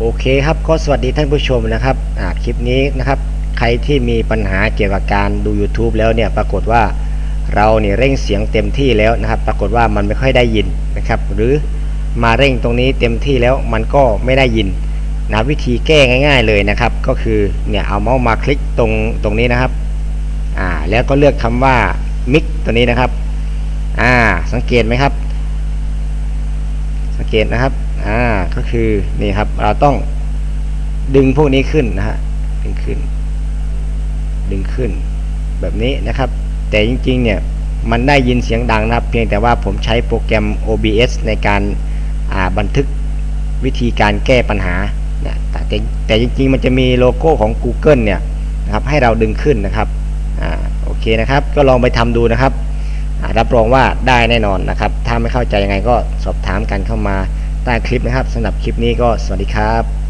โอเคครับก็สวัสดีท่านผู้ชมนะครับคลิปนี้นะครับ ใครที่มีปัญหาเกี่ยวกับการดู YouTube แล้วเนี่ยปรากฏว่าเราเนี่ยเร่งเสียงเต็มที่แล้วนะครับ ปรากฏว่ามันไม่ค่อยได้ยินนะครับ หรือมาเร่งตรงนี้เต็มที่แล้วมันก็ไม่ได้ยินนะวิธีแก้ง่าย ๆเลยนะครับ ก็คือเนี่ยเอาเมาส์มาคลิกตรงตรงนี้นะครับอ่าแล้วก็เลือกคำว่ามิกตัวนี้นะครับอ่าสังเกตไหมครับ สังเกตนะครับ อ่าก็คือนี่ครับ เราต้องดึงพวกนี้ขึ้นนะฮะดึงขึ้น ดึงขึ้น แบบนี้นะครับ แต่จริงๆ เนี่ยมันได้ยินเสียงดังนะครับ เพียงแต่ว่าผมใช้โปรแกรม OBS ในการาบันทึกวิธีการแก้ปัญหาเนี่ยแต่แต่แต่จริงๆ มันจะมีโลโก้ของ Google เนี่ยนะครับให้เราดึงขึ้นนะครับอ่าโอเคนะครับ ก็ลองไปทำดูนะครับรับรองว่าได้แน่นอนนะครับ ถ้าไม่เข้าใจยังไงก็สอบถามกันเข้ามา ใต้คลิปนะครับสำหรับคลิปนี้ก็สวัสดีครับ